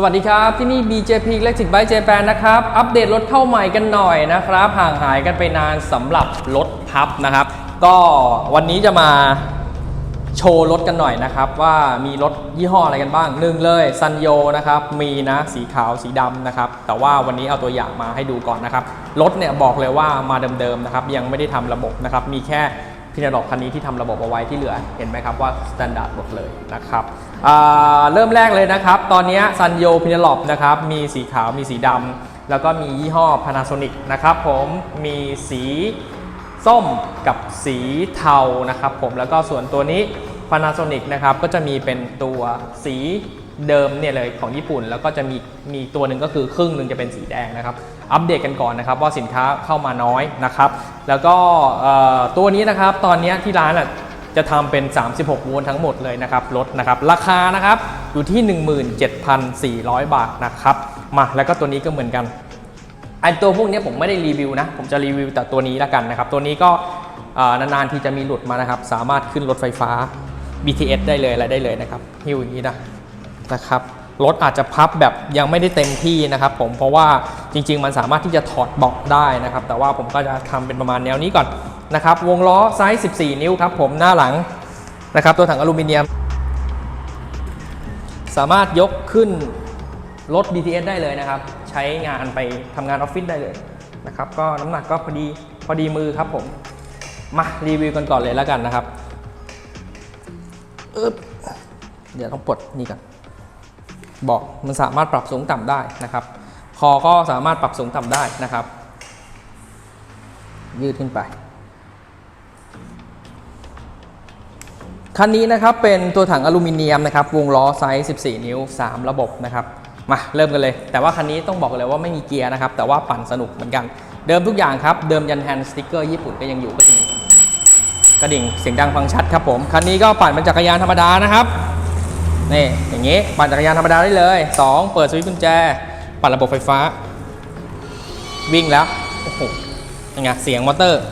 สวัสดีครับ ที่นี่ BJP Electric Bike Japan นะครับ อัปเดตรถเข้าใหม่กันหน่อยนะครับ ห่างหายกันไปนานสำหรับรถพับนะครับ ก็วันนี้จะมาโชว์รถกันหน่อยนะครับว่ามีรถยี่ห้ออะไรกันบ้างหนึ่งเลยซันโยนะครับมีนะสีขาวสีดำนะครับแต่ว่าวันนี้เอาตัวอย่างมาให้ดูก่อนนะครับรถเนี่ยบอกเลยว่ามาเดิมๆนะครับยังไม่ได้ทำระบบนะครับมีแค่ พินาดอกคันนี้ที่ทำระบบเอาไว้ที่เหลือเห็นไหมครับว่าสแตนดาร์ดหมดเลยนะครับเริ่มแรกเลยนะครับ ตอนนี้ซันโยพินาลอบนะครับมีสีขาวมีสีดำแล้วก็มียี่ห้อ Panasonic นะครับผมมีสีส้มกับสีเทานะครับผมแล้วก็ส่วนตัวนี้ Panasonic นะครับก็จะมีเป็นตัวสี เดิมเนี่ยเลยของญี่ปุ่น แล้วก็จะมีมีตัวหนึ่งก็คือครึ่งหนึ่งจะเป็นสีแดงนะครับ อัปเดตกันก่อนนะครับว่าสินค้าเข้ามาน้อยนะครับ แล้วก็ตัวนี้นะครับตอนนี้ที่ร้านอะจะทำเป็น 36 โวลต์ทั้งหมดเลยนะครับรถนะครับราคานะครับอยู่ที่ 17,400 บาทนะครับมาแล้วก็ตัวนี้ก็เหมือนกันไอตัวพวกนี้ผมไม่ได้รีวิวนะ ผมจะรีวิวแต่ตัวนี้ล้วกันนะครับ ตัวนี้ก็นานๆที่จะมีหลุดมานะครับ สามารถขึ้นรถไฟฟ้า BTS ได้เลยอะไรได้เลยนะครับหิ้วอย่างนี้นะ นะครับรถอาจจะพับแบบยังไม่ได้เต็มที่นะครับผมเพราะว่าจริง ๆ มันสามารถที่จะถอดเบาะได้นะครับ แต่ว่าผมก็จะทำเป็นประมาณแนวนี้ก่อนนะครับ วงล้อไซส์ 14 นิ้วครับผมหน้าหลังนะครับ ตัวถังอลูมิเนียม สามารถยกขึ้นรถ BTS ได้เลยนะครับ ใช้งานไปทำงานออฟฟิศได้เลยนะครับ ก็น้ำหนักก็พอดีพอดีมือครับผม มารีวิวกันก่อนเลยแล้วกันนะครับเดี๋ยวต้องปลดนี่ก่อน บอกมันสามารถปรับสูงต่ำได้นะครับ คอก็สามารถปรับสูงต่ำได้นะครับ ยืดขึ้นไป คันนี้นะครับเป็นตัวถังอลูมิเนียมนะครับ วงล้อไซส์ 14 นิ้ว 3 ระบบนะครับ มาเริ่มกันเลย แต่ว่าคันนี้ต้องบอกเลยว่าไม่มีเกียร์นะครับ แต่ว่าปั่นสนุกเหมือนกัน เดิมทุกอย่างครับ เดิมยันแฮนด์สติ๊กเกอร์ญี่ปุ่นก็ยังอยู่ก็ดีกระดิ่งเสียงดังฟังชัดครับผม คันนี้ก็ปั่นเป็นจักรยานธรรมดานะครับ นี่อย่างนี้ปั่นจักรยานธรรมดาได้เลย 2 เปิดสวิตช์กุญแจ ปั่นระบบไฟฟ้า วิ่งแล้ว โอ้โหยังไงเสียงมอเตอร์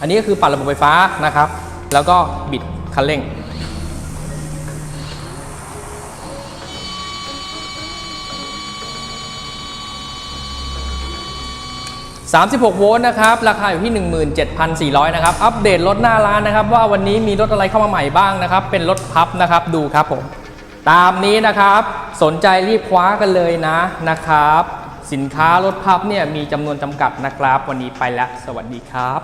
อันนี้ก็คือปั่นระบบไฟฟ้านะครับ แล้วก็บิดคันเร่ง 36 โวลต์นะครับ ราคาอยู่ที่ 17,400 นะครับ อัปเดตรถหน้าร้านนะครับ ว่าวันนี้มีรถอะไรเข้ามาใหม่บ้างนะครับ เป็นรถพับนะครับ ดูครับผม ตามนี้นะครับ สนใจรีบคว้ากันเลยนะนะครับ สินค้ารถพับเนี่ยมีจำนวนจำกัดนะครับ วันนี้ไปแล้ว สวัสดีครับ